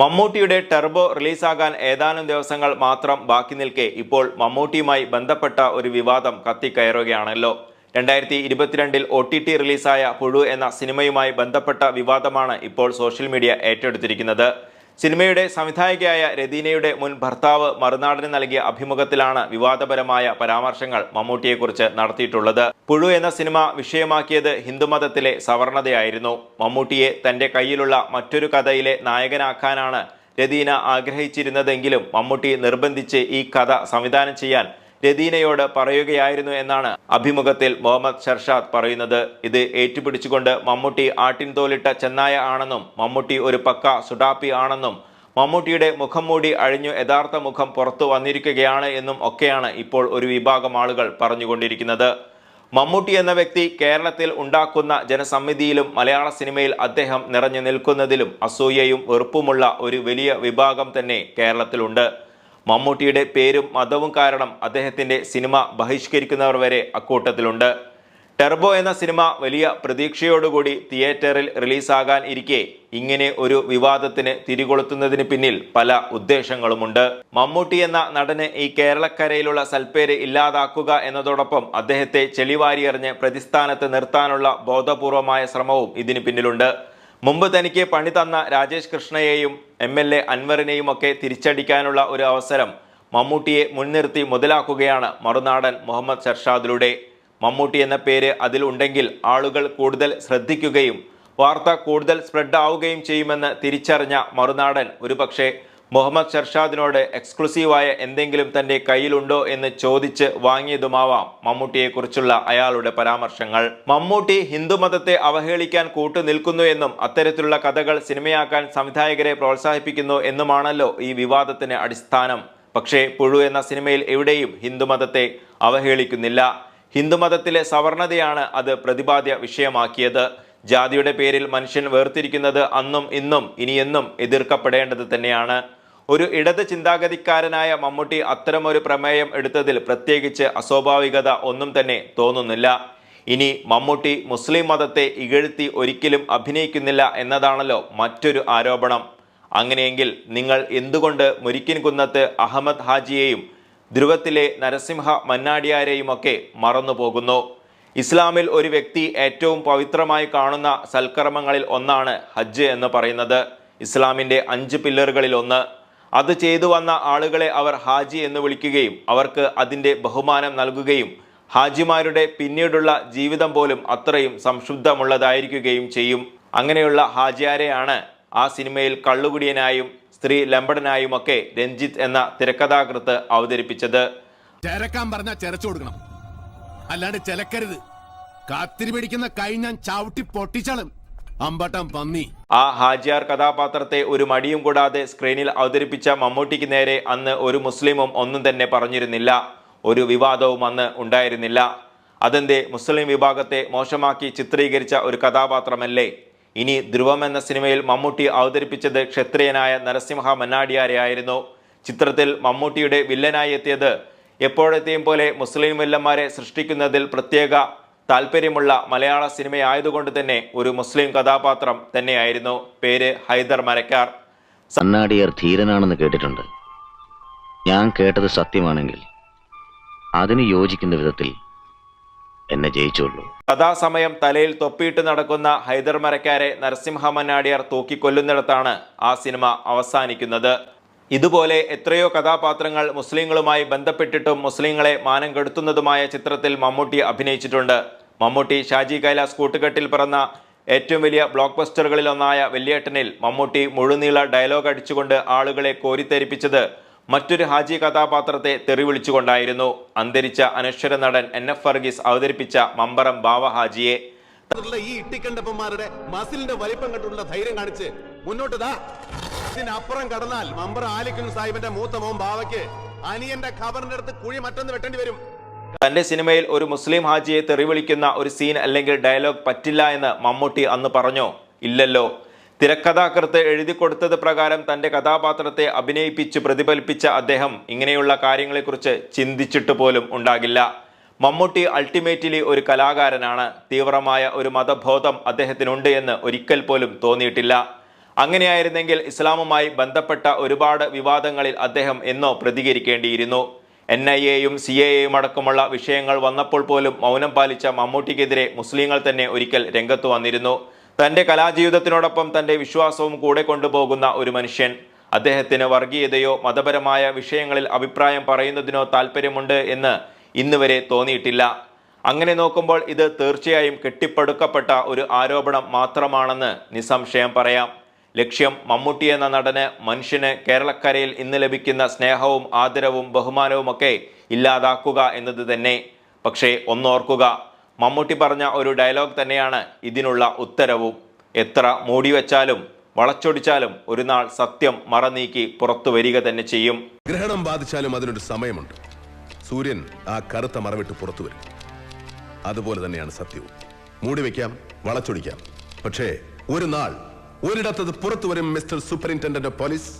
മമ്മൂട്ടിയുടെ ടെർബോ റിലീസാകാൻ ഏതാനും ദിവസങ്ങൾ മാത്രം ബാക്കി നിൽക്കെ ഇപ്പോൾ മമ്മൂട്ടിയുമായി ബന്ധപ്പെട്ട ഒരു വിവാദം കത്തിക്കയറുകയാണല്ലോ. രണ്ടായിരത്തി ഇരുപത്തിരണ്ടിൽ ഒ ടി ടി റിലീസായ പുഴു എന്ന സിനിമയുമായി ബന്ധപ്പെട്ട വിവാദമാണ് ഇപ്പോൾ സോഷ്യൽ മീഡിയ ഏറ്റെടുത്തിരിക്കുന്നത്. സിനിമയുടെ സംവിധായകയായ രതീനയുടെ മുൻ ഭർത്താവ് മറുനാടിന് നൽകിയ അഭിമുഖത്തിലാണ് വിവാദപരമായ പരാമർശങ്ങൾ മമ്മൂട്ടിയെക്കുറിച്ച് നടത്തിയിട്ടുള്ളത്. പുഴു എന്ന സിനിമ വിഷയമാക്കിയത് ഹിന്ദുമതത്തിലെ സവർണതയായിരുന്നു മമ്മൂട്ടിയെ തന്റെ കയ്യിലുള്ള മറ്റൊരു കഥയിലെ നായകനാക്കാനാണ് രതീന ആഗ്രഹിച്ചിരുന്നതെങ്കിലും മമ്മൂട്ടി നിർബന്ധിച്ച് ഈ കഥ സംവിധാനം ചെയ്യാൻ രതീനയോട് പറയുകയായിരുന്നു എന്നാണ് അഭിമുഖത്തിൽ മുഹമ്മദ് ഷർഷാദ് പറയുന്നത്. ഇത് ഏറ്റുപിടിച്ചുകൊണ്ട് മമ്മൂട്ടി ആട്ടിൻതോലിട്ട ചെന്നായ ആണെന്നും മമ്മൂട്ടി ഒരു പക്ക സുഡാപ്പി ആണെന്നും മമ്മൂട്ടിയുടെ മുഖം മൂടി അഴിഞ്ഞു യഥാർത്ഥ മുഖം പുറത്തു വന്നിരിക്കുകയാണ് എന്നും ഒക്കെയാണ് ഇപ്പോൾ ഒരു വിഭാഗം ആളുകൾ പറഞ്ഞുകൊണ്ടിരിക്കുന്നത്. മമ്മൂട്ടി എന്ന വ്യക്തി കേരളത്തിൽ ഉണ്ടാക്കുന്ന ജനസമ്മിതിയിലും മലയാള സിനിമയിൽ അദ്ദേഹം നിറഞ്ഞു നിൽക്കുന്നതിലും അസൂയയും വെറുപ്പുമുള്ള ഒരു വലിയ വിഭാഗം തന്നെ കേരളത്തിലുണ്ട്. മമ്മൂട്ടിയുടെ പേരും മതവും കാരണം അദ്ദേഹത്തിന്റെ സിനിമ ബഹിഷ്കരിക്കുന്നവർ വരെ അക്കൂട്ടത്തിലുണ്ട്. ടെർബോ എന്ന സിനിമ വലിയ പ്രതീക്ഷയോടുകൂടി തിയേറ്ററിൽ റിലീസാകാൻ ഇരിക്കെ ഇങ്ങനെ ഒരു വിവാദത്തിന് തിരികൊളുത്തുന്നതിന് പിന്നിൽ പല ഉദ്ദേശങ്ങളുമുണ്ട്. മമ്മൂട്ടി എന്ന നടന് ഈ കേരളക്കരയിലുള്ള സൽപ്പേര് ഇല്ലാതാക്കുക എന്നതോടൊപ്പം അദ്ദേഹത്തെ ചെളിവാരിയെറിഞ്ഞ് പ്രതിസ്ഥാനത്ത് നിർത്താനുള്ള ബോധപൂർവമായ ശ്രമവും ഇതിന് പിന്നിലുണ്ട്. മുമ്പ് തനിക്ക് പണി തന്ന രാജേഷ് കൃഷ്ണയെയും എം എൽ എ അൻവറിനെയും ഒക്കെ തിരിച്ചടിക്കാനുള്ള ഒരു അവസരം മമ്മൂട്ടിയെ മുൻനിർത്തി മുതലാക്കുകയാണ് മറുനാടൻ മുഹമ്മദ് ഷർഷാദിലൂടെ. മമ്മൂട്ടി എന്ന പേര് അതിൽ ഉണ്ടെങ്കിൽ ആളുകൾ കൂടുതൽ ശ്രദ്ധിക്കുകയും വാർത്ത കൂടുതൽ സ്പ്രെഡ് ആവുകയും ചെയ്യുമെന്ന് തിരിച്ചറിഞ്ഞ മറുനാടൻ ഒരുപക്ഷെ മുഹമ്മദ് ഷർഷാദിനോട് എക്സ്ക്ലൂസീവായ എന്തെങ്കിലും തന്റെ കയ്യിലുണ്ടോ എന്ന് ചോദിച്ച് വാങ്ങിയതുമാവാം മമ്മൂട്ടിയെക്കുറിച്ചുള്ള അയാളുടെ പരാമർശങ്ങൾ. മമ്മൂട്ടി ഹിന്ദുമതത്തെ അവഹേളിക്കാൻ കൂട്ടുനിൽക്കുന്നു എന്നും അത്തരത്തിലുള്ള കഥകൾ സിനിമയാക്കാൻ സംവിധായകരെ പ്രോത്സാഹിപ്പിക്കുന്നു എന്നുമാണല്ലോ ഈ വിവാദത്തിന് അടിസ്ഥാനം. പക്ഷേ പുഴു എന്ന സിനിമയിൽ എവിടെയും ഹിന്ദുമതത്തെ അവഹേളിക്കുന്നില്ല. ഹിന്ദുമതത്തിലെ സവർണതയാണ് അത് പ്രതിപാദ്യ വിഷയമാക്കിയത്. ജാതിയുടെ പേരിൽ മനുഷ്യൻ വേർതിരിക്കുന്നത് അന്നും ഇന്നും ഇനിയെന്നും എതിർക്കപ്പെടേണ്ടത് തന്നെയാണ്. ഒരു ഇടത് ചിന്താഗതിക്കാരനായ മമ്മൂട്ടി അത്തരമൊരു പ്രമേയം എടുത്തതിൽ പ്രത്യേകിച്ച് അസ്വാഭാവികത ഒന്നും തന്നെ തോന്നുന്നില്ല. ഇനി മമ്മൂട്ടി മുസ്ലിം മതത്തെ ഇകഴ്ത്തി ഒരിക്കലും അഭിനയിക്കുന്നില്ല എന്നതാണല്ലോ മറ്റൊരു ആരോപണം. അങ്ങനെയെങ്കിൽ നിങ്ങൾ എന്തുകൊണ്ട് മുരിക്കിൻ കുന്നത്ത് അഹമ്മദ് ഹാജിയെയും ധ്രുവത്തിലെ നരസിംഹ മന്നാടിയാരെയുമൊക്കെ മറന്നു പോകുന്നു ഇസ്ലാമിൽ ഒരു വ്യക്തി ഏറ്റവും പവിത്രമായി കാണുന്ന സൽക്കർമ്മങ്ങളിൽ ഒന്നാണ് ഹജ്ജ് എന്ന് പറയുന്നത്. ഇസ്ലാമിന്റെ അഞ്ച് പില്ലറുകളിൽ ഒന്ന്. അത് ചെയ്തു വന്ന ആളുകളെ അവർ ഹാജി എന്ന് വിളിക്കുകയും അവർക്ക് അതിന്റെ ബഹുമാനം നൽകുകയും ഹാജിമാരുടെ പിന്നീടുള്ള ജീവിതം പോലും അത്രയും സംശുദ്ധമുള്ളതായിരിക്കുകയും ചെയ്യും. അങ്ങനെയുള്ള ഹാജിയാരെയാണ് ആ സിനിമയിൽ കള്ളുകുടിയനായും സ്ത്രീ ലംബടനായുമൊക്കെ രഞ്ജിത്ത് എന്ന തിരക്കഥാകൃത്ത് അവതരിപ്പിച്ചത്. ചേരക്കാൻ പറഞ്ഞാൽ ചെരച്ചു കൊടുക്കണം. അല്ലാണ്ട് ചിലക്കരുത്. കാത്തിരി പിടിക്കുന്ന കൈ ഞാൻ ചവിട്ടി പൊട്ടിച്ചളും അമ്പട്ടം പന്നി. ആ ഹാജിയാർ കഥാപാത്രത്തെ ഒരു മടിയും കൂടാതെ സ്ക്രീനിൽ അവതരിപ്പിച്ച മമ്മൂട്ടിക്ക് നേരെ അന്ന് ഒരു മുസ്ലിമും ഒന്നും തന്നെ പറഞ്ഞിരുന്നില്ല. ഒരു വിവാദവും അന്ന് ഉണ്ടായിരുന്നില്ല. അതെന്തേ മുസ്ലിം വിഭാഗത്തെ മോശമാക്കി ചിത്രീകരിച്ച ഒരു കഥാപാത്രമല്ലേ? ഇനി ധ്രുവം എന്ന സിനിമയിൽ മമ്മൂട്ടി അവതരിപ്പിച്ചത് ക്ഷത്രിയനായ നരസിംഹ മന്നാടിയാരെയായിരുന്നു ചിത്രത്തിൽ മമ്മൂട്ടിയുടെ വില്ലനായി എത്തിയത് എപ്പോഴത്തെയും പോലെ മുസ്ലിം വില്ലന്മാരെ സൃഷ്ടിക്കുന്നതിൽ പ്രത്യേക താല്പര്യമുള്ള മലയാള സിനിമയായതുകൊണ്ട് തന്നെ ഒരു മുസ്ലിം കഥാപാത്രം തന്നെയായിരുന്നു. പേര് ഹൈദർ മരക്കാർ. സന്നാടിയർ ധീരനാണെന്ന് കേട്ടിട്ടുണ്ട്. ഞാൻ കേട്ടത് സത്യമാണെങ്കിൽ അതിന് യോജിക്കുന്ന വിധത്തിൽ എന്നെ ജയിച്ചുള്ളൂ കഥാസമയം തലയിൽ തൊപ്പിയിട്ട് നടക്കുന്ന ഹൈദർ മരക്കാരെ നരസിംഹ മന്നാടിയർ തൂക്കിക്കൊല്ലുന്നിടത്താണ് ആ സിനിമ അവസാനിക്കുന്നത്. ഇതുപോലെ എത്രയോ കഥാപാത്രങ്ങൾ മുസ്ലിങ്ങളുമായി ബന്ധപ്പെട്ടിട്ടും മുസ്ലിങ്ങളെ മാനം കെടുത്തുന്നതുമായ ചിത്രത്തിൽ മമ്മൂട്ടി അഭിനയിച്ചിട്ടുണ്ട്. മമ്മൂട്ടി ഷാജി കൈലാസ് കൂട്ടുകെട്ടിൽ പിറന്ന ഏറ്റവും വലിയ ബ്ലോക്ക് ബസ്റ്ററുകളിലൊന്നായ വെള്ളിയേട്ടനിൽ മമ്മൂട്ടി മുഴുനീള ഡയലോഗ് അടിച്ചുകൊണ്ട് ആളുകളെ കോരിത്തെരിപ്പിച്ചത് മറ്റൊരു ഹാജി കഥാപാത്രത്തെ തെറിവിളിച്ചുകൊണ്ടായിരുന്നു. അന്തരിച്ച അനശ്വര നടൻ എൻ എഫ് ഫർഗീസ് അവതരിപ്പിച്ച മമ്പറം ബാവ ഹാജിയെ. ഈ ഇട്ടിക്കണ്ടപ്പന്മാരുടെ മസിലിന്റെ വലിപ്പം കണ്ടുള്ള ധൈര്യം കാണിച്ച് മുന്നോട്ട് ഇതിനപ്പുറം കടന്നാൽ മമ്പർ ആലിക്കൻ സാഹിബിന്റെ മൂത്ത മോൻ ബാവയ്ക്ക് അനിയന്റെ ഖബറിന്റെ അടുത്ത് കുഴി മറ്റൊന്ന് വെട്ടേണ്ടി വരും. തന്റെ സിനിമയിൽ ഒരു മുസ്ലിം ഹാജിയെ തെറിവിളിക്കുന്ന ഒരു സീൻ അല്ലെങ്കിൽ ഡയലോഗ് പറ്റില്ല എന്ന് മമ്മൂട്ടി അന്ന് പറഞ്ഞു. ഇല്ലല്ലോ. തിരക്കഥാകൃത്ത് എഴുതി കൊടുത്തത് പ്രകാരം തന്റെ കഥാപാത്രത്തെ അഭിനയിപ്പിച്ച് പ്രതിഫലിപ്പിച്ച അദ്ദേഹം ഇങ്ങനെയുള്ള കാര്യങ്ങളെക്കുറിച്ച് ചിന്തിച്ചിട്ട് പോലും ഉണ്ടാകില്ല. മമ്മൂട്ടി അൾട്ടിമേറ്റ്ലി ഒരു കലാകാരനാണ്. തീവ്രമായ ഒരു മതബോധം അദ്ദേഹത്തിനുണ്ട് എന്ന് ഒരിക്കൽ പോലും തോന്നിയിട്ടില്ല. അങ്ങനെയായിരുന്നെങ്കിൽ ഇസ്ലാമുമായി ബന്ധപ്പെട്ട ഒരുപാട് വിവാദങ്ങളിൽ അദ്ദേഹം എന്നോ പ്രതികരിക്കേണ്ടിയിരുന്നു. എൻ ഐ എയും സി എ എയും അടക്കമുള്ള വിഷയങ്ങൾ വന്നപ്പോൾ പോലും മൗനം പാലിച്ച മമ്മൂട്ടിക്കെതിരെ മുസ്ലിങ്ങൾ തന്നെ ഒരിക്കൽ രംഗത്ത് വന്നിരുന്നു. തന്റെ കലാജീവിതത്തിനോടൊപ്പം തന്റെ വിശ്വാസവും കൂടെ കൊണ്ടുപോകുന്ന ഒരു മനുഷ്യൻ. അദ്ദേഹത്തിന് വർഗീയതയോ മതപരമായ വിഷയങ്ങളിൽ അഭിപ്രായം പറയുന്നതിനോ താല്പര്യമുണ്ട് എന്ന് ഇന്ന് തോന്നിയിട്ടില്ല. അങ്ങനെ നോക്കുമ്പോൾ ഇത് തീർച്ചയായും കെട്ടിപ്പടുക്കപ്പെട്ട ഒരു ആരോപണം മാത്രമാണെന്ന് നിസ്സംശയം പറയാം. ലക്ഷ്യം മമ്മൂട്ടി എന്ന നടന് മനുഷ്യന് കേരളക്കരയിൽ ഇന്ന് ലഭിക്കുന്ന സ്നേഹവും ആദരവും ബഹുമാനവുമൊക്കെ ഇല്ലാതാക്കുക എന്നത് തന്നെ. പക്ഷേ ഒന്നോർക്കുക മമ്മൂട്ടി പറഞ്ഞ ഒരു ഡയലോഗ് തന്നെയാണ് ഇതിനുള്ള ഉത്തരവും. എത്ര മൂടി വെച്ചാലും വളച്ചൊടിച്ചാലും ഒരു നാൾ സത്യം മറനീക്കി പുറത്തു വരിക തന്നെ ചെയ്യും. ഗ്രഹണം ബാധിച്ചാലും അതിനൊരു സമയമുണ്ട്. സൂര്യൻ ആ കറുത്ത മറവിട്ട് പുറത്തു വരും. അതുപോലെ തന്നെയാണ് സത്യവും. മൂടി വയ്ക്കാം വളച്ചൊടിക്കാം. പക്ഷേ ഒരു നാൾ ഒരിടത്തത് പുറത്തു വരും മിസ്റ്റർ സൂപ്രിന്റൻഡന്റ് പോലീസ്.